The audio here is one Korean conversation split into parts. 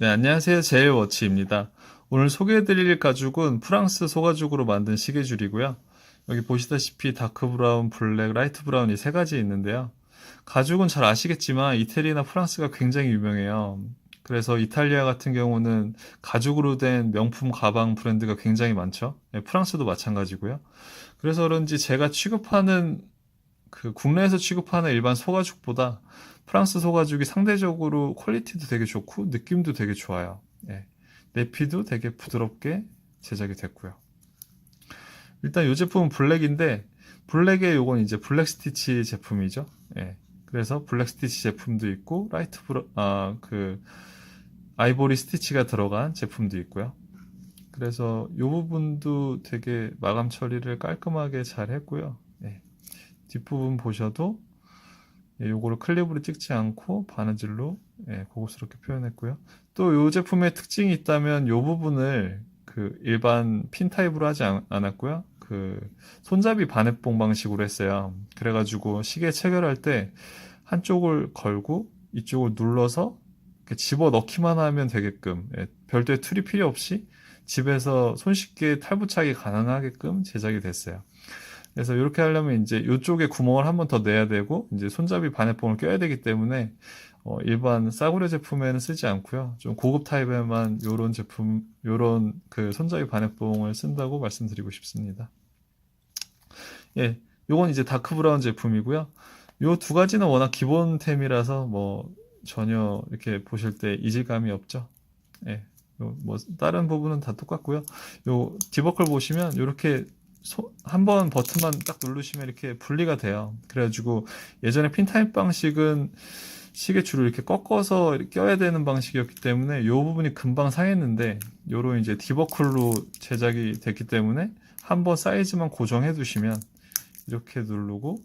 네, 안녕하세요. 제일워치입니다. 오늘 소개해드릴 가죽은 프랑스 소가죽으로 만든 시계줄이고요. 여기 보시다시피 다크 브라운, 블랙, 라이트 브라운 이 세 가지 있는데요. 가죽은 잘 아시겠지만 이태리나 프랑스가 굉장히 유명해요. 그래서 이탈리아 같은 경우는 가죽으로 된 명품 가방 브랜드가 굉장히 많죠. 네, 프랑스도 마찬가지고요. 그래서 그런지 제가 취급하는 그 국내에서 취급하는 일반 소가죽보다 프랑스 소가죽이 상대적으로 퀄리티도 되게 좋고 느낌도 되게 좋아요. 예. 내피도 되게 부드럽게 제작이 됐고요. 일단 이 제품은 블랙인데 블랙의 요건 이제 블랙 스티치 제품이죠. 예. 그래서 블랙 스티치 제품도 있고 라이트 브라 아그 아이보리 스티치가 들어간 제품도 있고요. 그래서 이 부분도 되게 마감 처리를 깔끔하게 잘 했고요. 예. 뒷부분 보셔도 예, 요거를 클립으로 찍지 않고 바느질로 예, 고급스럽게 표현했고요. 또 이 제품의 특징이 있다면 이 부분을 그 일반 핀 타입으로 하지 않, 않았고요. 그 손잡이 반해봉 방식으로 했어요. 그래가지고 시계 체결할 때 한쪽을 걸고 이쪽을 눌러서 집어 넣기만 하면 되게끔 예, 별도의 툴이 필요 없이 집에서 손쉽게 탈부착이 가능하게끔 제작이 됐어요. 그래서 이렇게 하려면 이제 이쪽에 구멍을 한 번 더 내야 되고 이제 손잡이 바늘봉을 껴야 되기 때문에 어, 일반 싸구려 제품에는 쓰지 않고요. 좀 고급 타입에만 요런 제품, 요런 그 손잡이 바늘봉을 쓴다고 말씀드리고 싶습니다. 예, 요건 이제 다크 브라운 제품이고요. 요 두 가지는 워낙 기본템이라서 뭐 전혀 이렇게 보실 때 이질감이 없죠. 예. 요뭐 다른 부분은 다 똑같고요. 요 디버클 보시면 이렇게 한 번 버튼만 딱 누르시면 이렇게 분리가 돼요. 그래가지고 예전에 핀타입 방식은 시계 줄을 이렇게 꺾어서 껴야 되는 방식이었기 때문에 이 부분이 금방 상했는데 요런 이제 디버클로 제작이 됐기 때문에 한 번 사이즈만 고정해 두시면 이렇게 누르고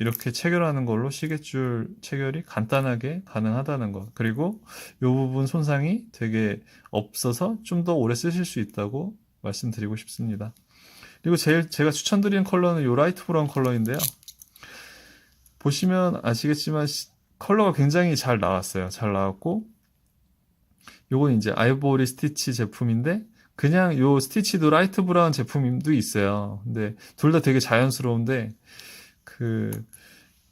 이렇게 체결하는 걸로 시계줄 체결이 간단하게 가능하다는 것. 그리고 이 부분 손상이 되게 없어서 좀 더 오래 쓰실 수 있다고 말씀드리고 싶습니다. 그리고 제일 제가 추천드리는 컬러는 이 라이트 브라운 컬러인데요. 보시면 아시겠지만 시- 컬러가 굉장히 잘 나왔어요. 잘 나왔고 요건 이제 아이보리 스티치 제품인데 그냥 요 스티치도 라이트 브라운 제품도 있어요. 근데 둘 다 되게 자연스러운데 그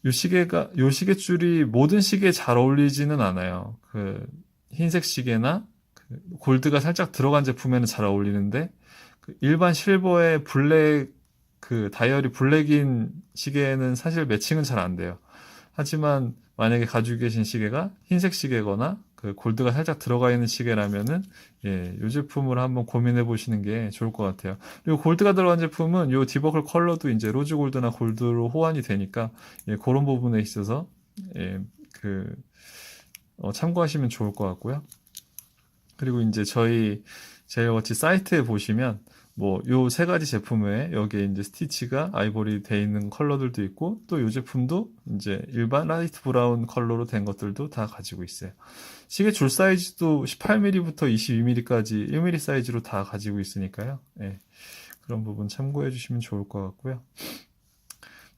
요 시계가 요 시계줄이 모든 시계에 잘 어울리지는 않아요. 그 흰색 시계나 그 골드가 살짝 들어간 제품에는 잘 어울리는데 그 일반 실버에 블랙 그 다이얼이 블랙인 시계에는 사실 매칭은 잘 안 돼요. 하지만 만약에 가지고 계신 시계가 흰색 시계거나 그 골드가 살짝 들어가 있는 시계라면은 예, 이 제품을 한번 고민해 보시는 게 좋을 것 같아요. 그리고 골드가 들어간 제품은 요 디버클 컬러도 이제 로즈 골드나 골드로 호환이 되니까 예, 그런 부분에 있어서 예, 그 어, 참고하시면 좋을 것 같고요. 그리고 이제 저희 제일워치 사이트에 보시면 뭐 요 세 가지 제품 외에 여기에 이제 스티치가 아이보리 돼 있는 컬러들도 있고 또 요 제품도 이제 일반 라이트 브라운 컬러로 된 것들도 다 가지고 있어요. 시계 줄 사이즈도 18mm부터 22mm까지 1mm 사이즈로 다 가지고 있으니까요. 예. 그런 부분 참고해 주시면 좋을 것 같고요.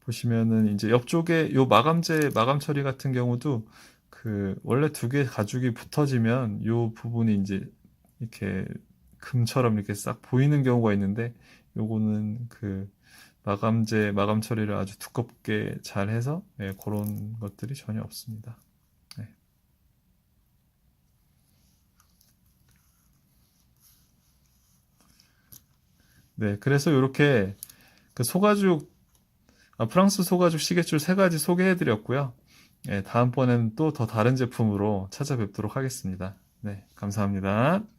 보시면은 이제 옆쪽에 요 마감재 마감 처리 같은 경우도 그 원래 두개 가죽이 붙어지면 요 부분이 이제 이렇게 금처럼 이렇게 싹 보이는 경우가 있는데 요거는 그 마감재 마감 처리를 아주 두껍게 잘 해서 예, 그런 것들이 전혀 없습니다. 네. 네, 그래서 이렇게 그 소가죽 아, 프랑스 소가죽 시계줄 세 가지 소개해 드렸고요. 예, 다음번에는 또 더 다른 제품으로 찾아뵙도록 하겠습니다. 네, 감사합니다.